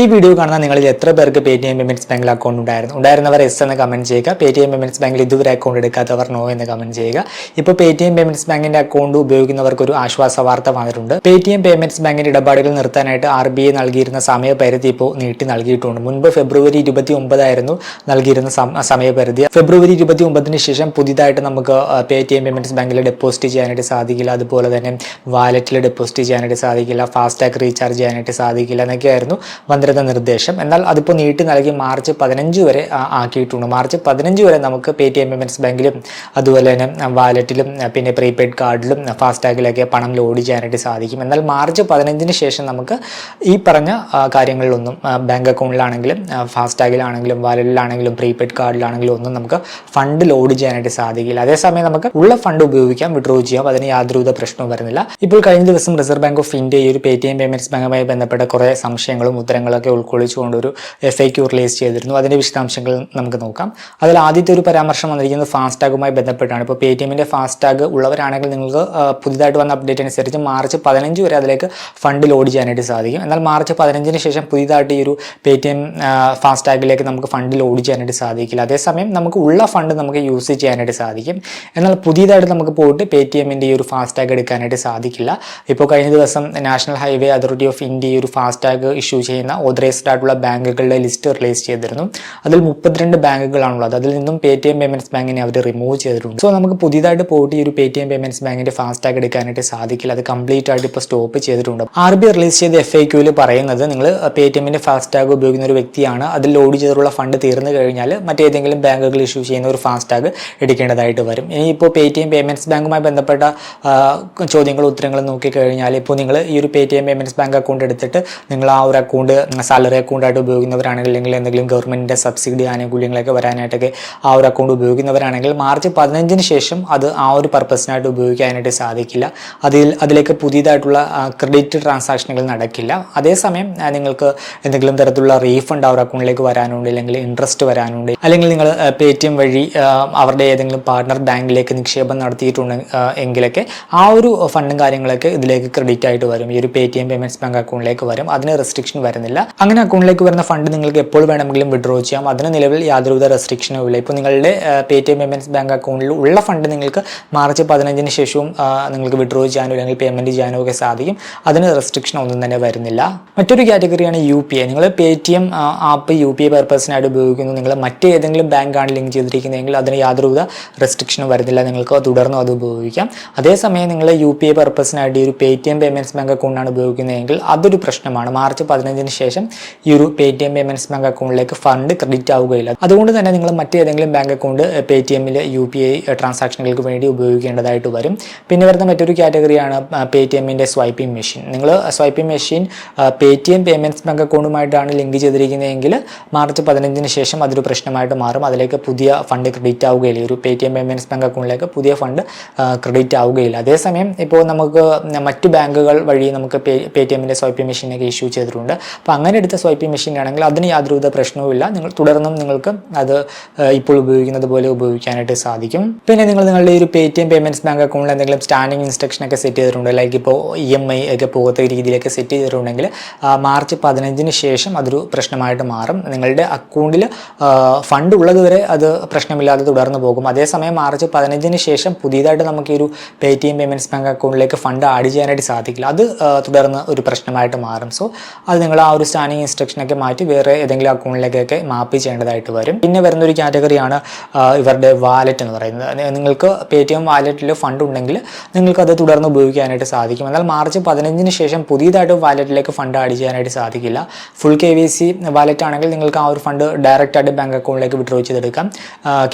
ഈ വീഡിയോ കാണുന്ന നിങ്ങളിൽ എത്ര പേർക്ക് പേ ടി എം പേയ്മെന്റ്സ് ബാങ്കിൽ അക്കൗണ്ട് ഉണ്ടായിരുന്നു? ഉണ്ടായിരുന്നവർ എസ് എന്ന് കമന്റ് ചെയ്യുക. പേ ടി എം പേയ്മെന്റ്സ് ബാങ്കിൽ ഇതുവരെ അക്കൗണ്ട് എടുക്കാത്തവർ നോ എന്ന് കമന്റ് ചെയ്യുക. ഇപ്പോൾ പേ ടി എം പേയ്മെന്റ്സ് ബാങ്കിന്റെ അക്കൗണ്ട് ഉപയോഗിക്കുന്നവർക്ക് ഒരു ആശ്വാസ വാർത്ത വന്നിട്ടുണ്ട്. പേ ടി എം പേയ്മെന്റ്സ് ബാങ്കിന്റെ ഇടപാടുകൾ നിർത്താനായിട്ട് ആർ ബി ഐ നൽകിയിരുന്ന സമയപരിധി ഇപ്പോൾ നീട്ടി നൽകിയിട്ടുണ്ട്. മുൻപ് ഫെബ്രുവരി ഇരുപത്തി ഒമ്പതായിരുന്നു നൽകിയിരുന്ന സമയപരിധി. ഫെബ്രുവരി ഇരുപത്തി ഒമ്പതിന് ശേഷം പുതിയതായിട്ട് നമുക്ക് പേ ടി എം പേയ്മെന്റ്സ് ബാങ്കിൽ ഡെപ്പോസിറ്റ് ചെയ്യാനായിട്ട് സാധിക്കില്ല. അതുപോലെ തന്നെ വാലറ്റിൽ ഡെപ്പോസിറ്റ് ചെയ്യാനായിട്ട് സാധിക്കില്ല. ഫാസ്ടാഗ് റീചാർജ് ചെയ്യാനായിട്ട് സാധിക്കില്ല എന്നൊക്കെയായിരുന്നു വന്നിരുന്ന നിർദ്ദേശം. എന്നാൽ അതിപ്പോൾ നീട്ടി നൽകി മാർച്ച് പതിനഞ്ച് വരെ ആക്കിയിട്ടുണ്ട്. മാർച്ച് പതിനഞ്ച് വരെ നമുക്ക് പേ ടി എം പേയ്മെന്റ്സ് ബാങ്കിലും അതുപോലെ തന്നെ വാലറ്റിലും പിന്നെ പ്രീപെയ്ഡ് കാർഡിലും ഫാസ്ടാഗിലൊക്കെ പണം ലോഡ് ചെയ്യാനായിട്ട് സാധിക്കും. എന്നാൽ മാർച്ച് പതിനഞ്ചിന് ശേഷം നമുക്ക് ഈ പറഞ്ഞ കാര്യങ്ങളിലൊന്നും ബാങ്ക് അക്കൗണ്ടിലാണെങ്കിലും ഫാസ്റ്റാഗിലാണെങ്കിലും വാലറ്റിലാണെങ്കിലും പ്രീപെയ്ഡ് കാർഡിലാണെങ്കിലും ഒന്നും നമുക്ക് ഫണ്ട് ലോഡ് ചെയ്യാനായിട്ട് സാധിക്കില്ല. അതേസമയം നമുക്ക് ഉള്ള ഫണ്ട് ഉപയോഗിക്കാം വിഡ്രോ ചെയ്യാം. അതിന് യാതൊരുവിധ പ്രശ്നവും വരുന്നില്ല. ഇപ്പോൾ കഴിഞ്ഞ ദിവസം റിസർവ് ബാങ്ക് ഓഫ് ഇന്ത്യ ഈ ഒരു പേ ടി എം പേയ്മെന്റ്സ് ബാങ്കുമായി ബന്ധപ്പെട്ട കുറേ സംശയങ്ങളും ഉത്തരങ്ങളൊക്കെ ഉൾക്കൊള്ളിച്ചുകൊണ്ട് ഒരു എഫ് ഐ ക്യു റിലീസ് ചെയ്തിരുന്നു. അതിന്റെ വിശദാംശങ്ങൾ നമുക്ക് നോക്കാം. അതിൽ ആദ്യത്തെ ഒരു പരാമർശം വന്നിരിക്കുന്നത് ഫാസ്ടാഗുമായി ബന്ധപ്പെട്ടാണ്. ഇപ്പോൾ പേ ടി എമ്മിന്റെ ഫാസ്ടാഗ് ഉള്ളവരാണെങ്കിൽ നിങ്ങൾക്ക് പുതിയതായിട്ട് വന്ന അപ്ഡേറ്റ് അനുസരിച്ച് മാർച്ച് പതിനഞ്ച് വരെ അതിലേക്ക് ഫണ്ട് ലോഡ് ചെയ്യാനായിട്ട് സാധിക്കും. എന്നാൽ മാർച്ച് പതിനഞ്ചിന് ശേഷം പുതിയതായിട്ട് ഈ ഒരു പേ ടി എം ഫാസ്ടാഗിലേക്ക് നമുക്ക് ഫണ്ട് ലോഡ് ചെയ്യാനായിട്ട് സാധിക്കില്ല. അതേസമയം നമുക്ക് ഉള്ള ഫണ്ട് നമുക്ക് യൂസ് ചെയ്യാനായിട്ട് സാധിക്കും. എന്നാൽ പുതിയതായിട്ട് നമുക്ക് പോയിട്ട് പേ ടി എമ്മിന്റെ ഈ ഒരു ഫാസ്ടാഗ് എടുക്കാനായിട്ട് സാധിക്കില്ല. ഇപ്പോൾ കഴിഞ്ഞ ദിവസം National Highway Authority of India ഈ ഒരു ഫാസ്ടാഗ് ഇഷ്യൂ ചെയ്യുന്ന ഓതറൈസ്ഡ് ആയിട്ടുള്ള ബാങ്കുകളുടെ ലിസ്റ്റ് റിലീസ് ചെയ്തിരുന്നു. അതിൽ മുപ്പത്തിരണ്ട് ബാങ്കുകളാണുള്ളത്. അതിൽ നിന്നും പേ ടി എം പേയ്മെന്റ്സ് ബാങ്കിനെ അവർ റിമൂവ് ചെയ്തിട്ടുണ്ട്. സോ നമുക്ക് പുതിയതായിട്ട് പോയിട്ട് ഈ ഒരു പേ ടി എം പേയ്മെന്റ്സ് ബാങ്കിന്റെ ഫാസ്ടാഗ് എടുക്കാനായിട്ട് സാധിക്കില്ല. അത് കംപ്ലീറ്റ് ആയിട്ട് ഇപ്പോൾ സ്റ്റോപ്പ് ചെയ്തിട്ടുണ്ട്. ആർ ബി റിലീസ് ചെയ്ത എഫ് ഐ ക്യൂവിൽ പറയുന്നത് നിങ്ങൾ പേ ടി എമ്മിന്റെ ടാഗ് ഉപയോഗിക്കുന്ന ഒരു വ്യക്തിയാണ്. അതിൽ ലോഡ് ചെയ്തിട്ടുള്ള ഫണ്ട് തീർന്നു കഴിഞ്ഞാൽ മറ്റേതെങ്കിലും ബാങ്കുകൾ ഇഷ്യൂ ചെയ്യുന്ന ഒരു ഫാസ്റ്റ് ടാഗ് എടുക്കേണ്ടതായിട്ട് വരും. ഇനിയിപ്പോൾ പേ ടി എം പേയ്മെന്റ്സ് ബാങ്കുമായി ബന്ധപ്പെട്ട ചോദ്യങ്ങളും ഉത്തരങ്ങളും നോക്കിക്കഴിഞ്ഞാൽ ഇപ്പോൾ നിങ്ങൾ ഈ ഒരു Paytm payments bank account എടുത്തിട്ട് നിങ്ങൾ ആ ഒരു അക്കൗണ്ട് സാലറി അക്കൗണ്ടായിട്ട് ഉപയോഗിക്കുന്നവരാണെങ്കിൽ അല്ലെങ്കിൽ എന്തെങ്കിലും ഗവൺമെന്റിന്റെ സബ്സിഡി ആനുകൂല്യങ്ങളൊക്കെ വരാനായിട്ടൊക്കെ ആ ഒരു അക്കൗണ്ട് ഉപയോഗിക്കുന്നവരാണെങ്കിൽ മാർച്ച് പതിനഞ്ചിന് ശേഷം അത് ആ ഒരു പർപ്പസിനായിട്ട് ഉപയോഗിക്കാനായിട്ട് സാധിക്കില്ല. അതിൽ അതിലേക്ക് പുതിയതായിട്ടുള്ള ക്രെഡിറ്റ് ട്രാൻസാക്ഷനുകൾ നടക്കില്ല. അതേസമയം നിങ്ങൾക്ക് എന്തെങ്കിലും തരത്തിലുള്ള റീഫണ്ട് ആ ഒരു അക്കൗണ്ടിലേക്ക് വരാനുണ്ട് അല്ലെങ്കിൽ ഇൻട്രസ്റ്റ് വരാനുണ്ട് അല്ലെങ്കിൽ നിങ്ങൾ പേ ടി എം വഴി അവരുടെ ഏതെങ്കിലും പാർട്ണർ ബാങ്കിലേക്ക് നിക്ഷേപം നടത്തിയിട്ടുണ്ട് എങ്കിലൊക്കെ ആ ഒരു ഫണ്ടും കാര്യങ്ങളൊക്കെ ഇതിലേക്ക് ക്രെഡിറ്റ് ആയിട്ട് വരും. ഈ ഒരു Paytm payments bank അക്കൗണ്ടിലേക്ക് വരും. അതിന് റെസ്ട്രിക്ഷൻ വരുന്നില്ല. അങ്ങനെ അക്കൗണ്ടിലേക്ക് വരുന്ന ഫണ്ട് നിങ്ങൾക്ക് എപ്പോൾ വേണമെങ്കിലും വിഡ്രോ ചെയ്യാം. അതിന് നിലവിൽ യാതൊരുവിധ റെസ്ട്രിക്ഷനും ഇല്ല. ഇപ്പോൾ നിങ്ങളുടെ Paytm payments bank അക്കൗണ്ടിൽ ഉള്ള ഫണ്ട് നിങ്ങൾക്ക് മാർച്ച് പതിനഞ്ചിന് ശേഷവും നിങ്ങൾക്ക് വിഡ്രോ ചെയ്യാനോ അല്ലെങ്കിൽ പേയ്മെന്റ് ചെയ്യാനോ ഒക്കെ സാധിക്കും. അതിന് റെസ്ട്രിക്ഷൻ ഒന്നും തന്നെ വരുന്നില്ല. മറ്റൊരു കാറ്റഗറിയാണ് യു പി ഐ നിങ്ങൾ Paytm app U P I പർപ്പസിനായിട്ട് ഉപയോഗിക്കുന്നു. നിങ്ങൾ മറ്റേതെങ്കിലും ബാങ്കാണ് ലിങ്ക് ചെയ്തിരിക്കുന്നതെങ്കിൽ അതിന് യാതൊരുവിധ റെസ്ട്രിക്ഷനും വരുന്നില്ല. നിങ്ങൾക്ക് തുടർന്നും അത് ഉപയോഗിക്കാം. അതേസമയം നിങ്ങൾ യു പി ഐ പർപ്പസിനായിട്ട് ഈ ഒരു Paytm payments bank അക്കൗണ്ടാണ് ഉപയോഗിക്കുന്നതെങ്കിൽ അതൊരു പ്രശ്നമാണ്. മാർച്ച് പതിനഞ്ചിന് ശേഷം ഈ ഒരു Paytm payments bank അക്കൗണ്ടിലേക്ക് ഫണ്ട് ക്രെഡിറ്റ് ആവുകയില്ല. അതുകൊണ്ട് തന്നെ നിങ്ങൾ മറ്റേതെങ്കിലും ബാങ്ക് അക്കൗണ്ട് പേ ടി എമ്മിൽ യു പി ഐ ട്രാൻസാക്ഷനുകൾക്ക് വേണ്ടി ഉപയോഗിക്കേണ്ടതായിട്ട് വരും. പിന്നെ വരുന്ന മറ്റൊരു കാറ്റഗറിയാണ് പേ ടി എമ്മിന്റെ സ്വൈപ്പിംഗ് മെഷീൻ നിങ്ങൾ swiping machine Paytm payments bank അക്കൗണ്ടുമായിട്ടാണ് link ചെയ്തിരിക്കുന്നതെങ്കിൽ മാർച്ച് പതിനഞ്ചിന് ശേഷം അതൊരു പ്രശ്നമായിട്ട് മാറും. അതിലേക്ക് പുതിയ ഫണ്ട് ക്രെഡിറ്റ് ആവുകയില്ല. ഒരു Paytm payments bank അക്കൗണ്ടിലേക്ക് പുതിയ ഫണ്ട് ക്രെഡിറ്റ് ആവുകയില്ല. അതേസമയം ഇപ്പോൾ നമുക്ക് മറ്റ് ബാങ്കുകൾ വഴി നമുക്ക് പേ ടി എമ്മിന്റെ സ്വൈപ്പിംഗ് മെഷീനൊക്കെ ഇഷ്യൂ ചെയ്തിട്ടുണ്ട്. അപ്പോൾ അങ്ങനെ എടുത്ത സ്വൈപ്പിംഗ് മെഷീൻ ആണെങ്കിൽ അതിന് യാതൊരുവിധ പ്രശ്നവുമില്ല നിങ്ങൾ തുടർന്നും നിങ്ങൾക്ക് അത് ഇപ്പോൾ ഉപയോഗിക്കുന്നത് പോലെ ഉപയോഗിക്കാനായിട്ട് സാധിക്കും. പിന്നെ നിങ്ങൾ നിങ്ങളുടെ ഒരു പേ ടി എം ബാങ്ക് അക്കൗണ്ടിൽ എന്തെങ്കിലും സ്റ്റാൻഡിംഗ് ഇൻസ്ട്രക്ഷൻ ഒക്കെ സെറ്റ് ചെയ്തിട്ടുണ്ട്? ലൈക്ക് ഇപ്പോൾ ഇ എം ഐ ഒക്കെ പോകാത്ത രീതിയിലൊക്കെ സെറ്റ് ചെയ്തിട്ടുണ്ടെങ്കിൽ മാർച്ച് പതിനഞ്ചിന് ശേഷം അതൊരു പ്രശ്നമായിട്ട് മാറും. നിങ്ങളുടെ അക്കൗണ്ടിൽ ഫണ്ട് ഉള്ളത് വരെ അത് പ്രശ്നമില്ലാതെ തുടർന്ന് പോകും. അതേസമയം മാർച്ച് പതിനഞ്ചിന് ശേഷം പുതിയതായിട്ട് നമുക്ക് ഈ ഒരു പേ ടി എം ബാങ്ക് അക്കൗണ്ടിലേക്ക് ഫണ്ട് ആഡ് ചെയ്യാനായിട്ട് സാധിക്കില്ല. അത് തുടർന്ന് ഒരു പ്രശ്നമായിട്ട് മാറും. സോ അത് നിങ്ങൾ ആ ഒരു സ്റ്റാൻഡിങ് ഇൻസ്ട്രക്ഷനൊക്കെ മാറ്റി വേറെ ഏതെങ്കിലും അക്കൗണ്ടിലേക്കൊക്കെ മാപ്പ് ചെയ്യേണ്ടതായിട്ട് വരും. പിന്നെ വരുന്നൊരു കാറ്റഗറിയാണ് ഇവരുടെ വാലറ്റ് എന്ന് പറയുന്നത്. നിങ്ങൾക്ക് പേ ടി എം വാലറ്റിൽ ഫണ്ട് ഉണ്ടെങ്കിൽ നിങ്ങൾക്ക് അത് തുടർന്ന് ഉപയോഗിക്കാനായിട്ട് സാധിക്കും. എന്നാൽ മാർച്ച് പതിനഞ്ചിന് ശേഷം പുതിയതായിട്ട് വാലറ്റിലേക്ക് ഫണ്ട് ആഡ് ചെയ്യാനായിട്ട് സാധിക്കില്ല. Full K Y C wallet ആണെങ്കിൽ നിങ്ങൾക്ക് ആ ഒരു ഫണ്ട് ഡയറക്റ്റ് ആയിട്ട് ബാങ്ക് അക്കൗണ്ടിലേക്ക് വിഡ്രോ ചെയ്തെടുക്കാം.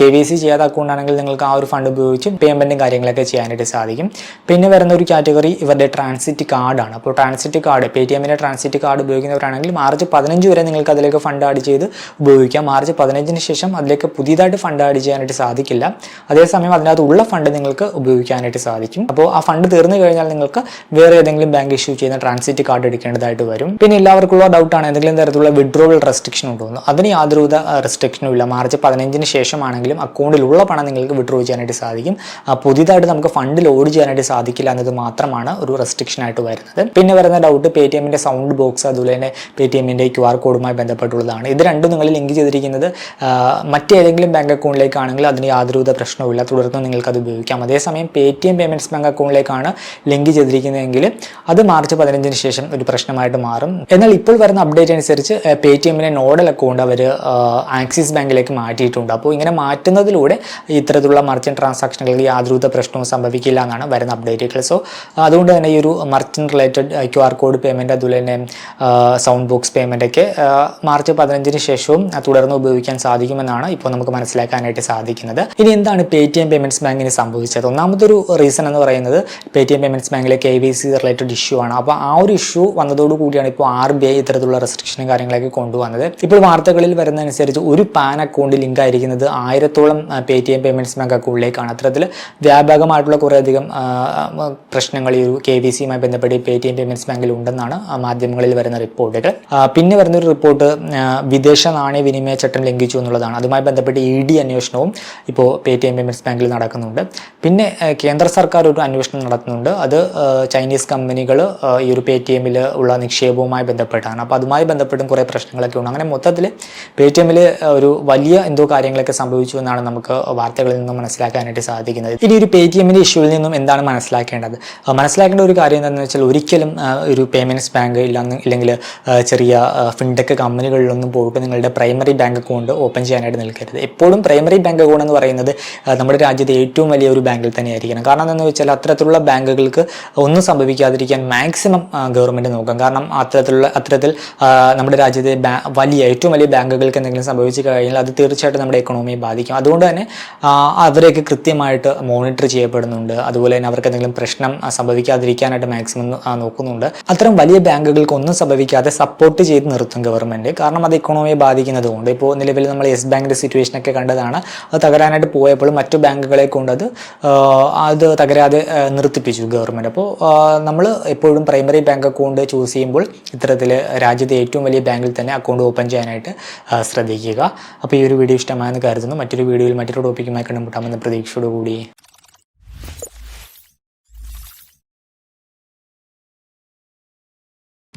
കെ വി സി ചെയ്യാത്ത അക്കൗണ്ട് ആണെങ്കിൽ നിങ്ങൾക്ക് ആ ഒരു ഫണ്ട് ഉപയോഗിച്ച് പേയ്മെന്റും കാര്യങ്ങളൊക്കെ ചെയ്യാനായിട്ട് സാധിക്കും. പിന്നെ വരുന്ന ഒരു കാറ്റഗറി ഇവരുടെ ട്രാൻസിറ്റ് കാർഡാണ് അപ്പോൾ ട്രാൻസിറ്റ് കാർഡ് പേ ടി എമ്മിന്റെ ട്രാൻസിറ്റ് കാർഡ് ഉപയോഗിക്കുന്നവരാണെങ്കിൽ മാർച്ച് പതിനഞ്ച് വരെ നിങ്ങൾക്ക് അതിലേക്ക് ഫണ്ട് ആഡ് ചെയ്ത് ഉപയോഗിക്കാം. മാർച്ച് പതിനഞ്ചിന് ശേഷം അതിലേക്ക് പുതിയതായിട്ട് ഫണ്ട് ആഡ് ചെയ്യാനായിട്ട് സാധിക്കില്ല. അതേസമയം അതിനകത്ത് ഉള്ള ഫണ്ട് നിങ്ങൾക്ക് ഉപയോഗിക്കാനായിട്ട് സാധിക്കും. അപ്പോൾ ആ ഫണ്ട് തീർന്നു കഴിഞ്ഞാൽ നിങ്ങൾക്ക് വേറെ ഏതെങ്കിലും ബാങ്ക് ഇഷ്യൂ ചെയ്യുന്ന ട്രാൻസിറ്റ് കാർഡ് എടുക്കേണ്ടതായിട്ട് വരും. പിന്നെ എല്ലാവർക്കുള്ള ഡൗട്ടാണ് എന്തെങ്കിലും തരത്തിലുള്ള വിഡ്രോവൽ റെസ്ട്രിക്ഷൻ ഉണ്ടോ അതിന് യാതൊരുവിധ റെസ്ട്രിക്ഷനും ഇല്ല. മാർച്ച് പതിനഞ്ചിന് ശേഷമാണെങ്കിലും അക്കൗണ്ടിലുള്ള പണം നിങ്ങൾക്ക് വിഡ്രോ ചെയ്യാനായിട്ട് സാധിക്കും. പുതിയതായിട്ട് നമുക്ക് ഫണ്ട് ലോഡ് ചെയ്യാനായിട്ട് സാധിക്കില്ല എന്നത് മാത്രമാണ് ഒരു റെസ്ട്രിക്ഷൻ ആയിട്ട് വരുന്നത്. പിന്നെ വരുന്ന ഡൗട്ട് പേ ടി എമ്മിന്റെ സൗണ്ട് ബോക്സ് അതുപോലെ തന്നെ പേ ടി എമ്മിന്റെ ക്യു ആർ കോഡുമായി ബന്ധപ്പെട്ടുള്ളതാണ്. ഇത് രണ്ടും നിങ്ങൾ ലിങ്ക് ചെയ്തിരിക്കുന്നത് മറ്റേതെങ്കിലും ബാങ്ക് അക്കൗണ്ടിലേക്കാണെങ്കിൽ അതിന് യാതൊരുവിധ പ്രശ്നവുമില്ല. തുടർന്ന് നിങ്ങൾക്ക് അത് ഉപയോഗിക്കാം. അതേസമയം Paytm payments bank അക്കൗണ്ടിലേക്കാണ് ലിങ്ക് ചെയ്തിരിക്കുന്നതെങ്കിൽ അത് മാർച്ച് പതിനഞ്ചിന് ശേഷം ഒരു പ്രശ്നമായിട്ട് മാറും. എന്നാൽ ഇപ്പോൾ വരുന്ന അപ്ഡേറ്റ് അനുസരിച്ച് പേ ടി എമ്മിന്റെ നോഡൽ അക്കൗണ്ട് അവർ ആക്സിസ് ബാങ്കിലേക്ക് മാറ്റിയിട്ടുണ്ട്. അപ്പോൾ ഇങ്ങനെ മാറ്റുന്നതിലൂടെ ഇത്തരത്തിലുള്ള മർച്ചന്റ് ട്രാൻസാക്ഷനുകളിൽ യാതൊരുവിധ പ്രശ്നവും സംഭവിക്കില്ല എന്നാണ് വരുന്ന അപ്ഡേറ്റുകൾ സോ അതുകൊണ്ട് തന്നെ ഈ ഒരു merchant related Q R code payment അതുപോലെ തന്നെ സൗണ്ട് ബോക്സ് പേയ്മെന്റ് ഒക്കെ ആ, മാർച്ച് പതിനഞ്ചിന് ശേഷവും തുടർന്ന് ഉപയോഗിക്കാൻ സാധിക്കുമെന്നാണ് ഇപ്പോൾ നമുക്ക് മനസ്സിലാക്കാനായിട്ട് സാധിക്കുന്നത്. ഇനി എന്താണ് പേ ടി എം പേയ്മെന്റ്സ് ബാങ്കിന് സംഭവിച്ചത്? ഒന്നാമത്തെ ഒരു റീസൺ എന്ന് പറയുന്നത് പേ ടി എം പേയ്മെന്റ്സ് ബാങ്കിലെ K Y C related issue ആണ്. അപ്പോൾ ആ ഒരു ഇഷ്യൂ വന്നതോട് കൂടിയാണ് ഇപ്പോൾ ആർ ബി ഐ ഇത്തരത്തിലുള്ള റെസ്ട്രിക്ഷനും കാര്യങ്ങളൊക്കെ കൊണ്ടുവന്നത്. ഇപ്പോൾ വാർത്തകളിൽ വരുന്ന അനുസരിച്ച് ഒരു പാൻ അക്കൗണ്ട് ലിങ്ക് ആയിരിക്കുന്നത് ആയിരത്തോളം Paytm payments bank അക്കൗണ്ടിലേക്കാണ് അത്തരത്തിൽ വ്യാപകമായിട്ടുള്ള കുറേയധികം പ്രശ്നങ്ങൾ ഈ ഒരു കെ വി സിയുമായി ബന്ധപ്പെട്ട് പേ ടി എം പേയ്മെന്റ്സ് ബാങ്കിൽ ഉണ്ടെന്നാണ് മാധ്യമങ്ങളിൽ വരുന്ന റിപ്പോർട്ടുകൾ ആ, പിന്നെ വരുന്നൊരു റിപ്പോർട്ട് വിദേശ നാണയ വിനിമയ ചട്ടം ലംഘിച്ചു എന്നുള്ളതാണ്. അതുമായി ബന്ധപ്പെട്ട് ഇ ഡി അന്വേഷണവും ഇപ്പോൾ പേ ടി എം പേയ്മെന്റ്സ് ബാങ്കിൽ നടക്കുന്നുണ്ട്. പിന്നെ കേന്ദ്ര സർക്കാർ ഒരു അന്വേഷണം നടത്തുന്നുണ്ട്. അത് ചൈനീസ് കമ്പനികൾ ഈ ഒരു പേ ടി എമ്മിൽ ഉള്ള നിക്ഷേപവുമായി ബന്ധപ്പെട്ടാണ്. അപ്പോൾ അതുമായി ബന്ധപ്പെട്ടും കുറേ പ്രശ്നങ്ങളൊക്കെ ഉണ്ട്. അങ്ങനെ മൊത്തത്തിൽ പേ ടി എമ്മിൽ ഒരു വലിയ എന്തോ കാര്യങ്ങളൊക്കെ സംഭവിച്ചു എന്നാണ് നമുക്ക് വാർത്തകളിൽ നിന്നും മനസ്സിലാക്കാനായിട്ട് സാധിക്കുന്നത്. ഇനി ഒരു പേ ടി എമ്മിന്റെ ഇഷ്യൂവിൽ നിന്നും എന്താണ് മനസ്സിലാക്കേണ്ടത്? മനസ്സിലാക്കേണ്ട ഒരു കാര്യം എന്താണെന്ന് വെച്ചാൽ ഒരിക്കലും ഒരു പേയ്മെന്റ്സ് ബാങ്ക് ഇല്ലെന്ന് ഇല്ലെങ്കിൽ ചെറിയ ഫിൻടെക് കമ്പനികളിലൊന്നും പോയിട്ട് നിങ്ങളുടെ പ്രൈമറി ബാങ്ക് അക്കൗണ്ട് ഓപ്പൺ ചെയ്യാനായിട്ട് നിൽക്കരുത്. എപ്പോഴും പ്രൈമറി ബാങ്ക് അക്കൗണ്ട് എന്ന് പറയുന്നത് നമ്മുടെ രാജ്യത്തെ ഏറ്റവും വലിയ ഒരു ബാങ്കിൽ തന്നെയായിരിക്കണം. കാരണം എന്താണെന്ന് വെച്ചാൽ അത്തരത്തിലുള്ള ബാങ്കുകൾക്ക് ഒന്നും സംഭവിക്കാതിരിക്കാൻ മാക്സിമം ഗവൺമെന്റ് നോക്കാം. കാരണം അത്തരത്തിലുള്ള അത്തരത്തിൽ നമ്മുടെ രാജ്യത്തെ വലിയ ഏറ്റവും വലിയ ബാങ്കുകൾക്ക് എന്തെങ്കിലും സംഭവിച്ചു കഴിഞ്ഞാൽ അത് തീർച്ചയായിട്ടും നമ്മുടെ എക്കണോമിയെ ബാധിക്കും. അതുകൊണ്ട് തന്നെ അവരെയൊക്കെ കൃത്യമായിട്ട് മോണിറ്റർ ചെയ്യപ്പെടുന്നുണ്ട്. അതുപോലെ തന്നെ അവർക്ക് എന്തെങ്കിലും പ്രശ്നം സംഭവിക്കാതിരിക്കാനായിട്ട് മാക്സിമം നോക്കുന്നുണ്ട്. അത്തരം വലിയ ബാങ്കുകൾക്ക് ഒന്നും സംഭവിക്കാതെ സപ്പോർട്ട് ചെയ്ത് നിർത്തും ഗവൺമെന്റ് കാരണം അത് ഇക്കോണമിയെ ബാധിക്കുന്നത് കൊണ്ട്. ഇപ്പോൾ നിലവിൽ നമ്മൾ യെസ് ബാങ്കിന്റെ സിറ്റുവേഷനൊക്കെ കണ്ടതാണ്. അത് തകരാനായിട്ട് പോയപ്പോൾ മറ്റു ബാങ്കുകളെ കൊണ്ട് അത് അത് തകരാതെ നിർത്തിപ്പിച്ചു ഗവൺമെന്റ് അപ്പോൾ നമ്മൾ എപ്പോഴും പ്രൈമറി ബാങ്ക് അക്കൗണ്ട് ചൂസ് ചെയ്യുമ്പോൾ ഇത്തരത്തിൽ രാജ്യത്തെ ഏറ്റവും വലിയ ബാങ്കിൽ തന്നെ അക്കൗണ്ട് ഓപ്പൺ ചെയ്യാനായിട്ട് ശ്രദ്ധിക്കുക. അപ്പോൾ ഈ ഒരു വീഡിയോ ഇഷ്ടമായെന്ന് കരുതുന്നു. മറ്റൊരു വീഡിയോയിൽ മറ്റൊരു ടോപ്പിക്കുമായി കണ്ടുമുട്ടാമെന്ന പ്രതീക്ഷയോടുകൂടി.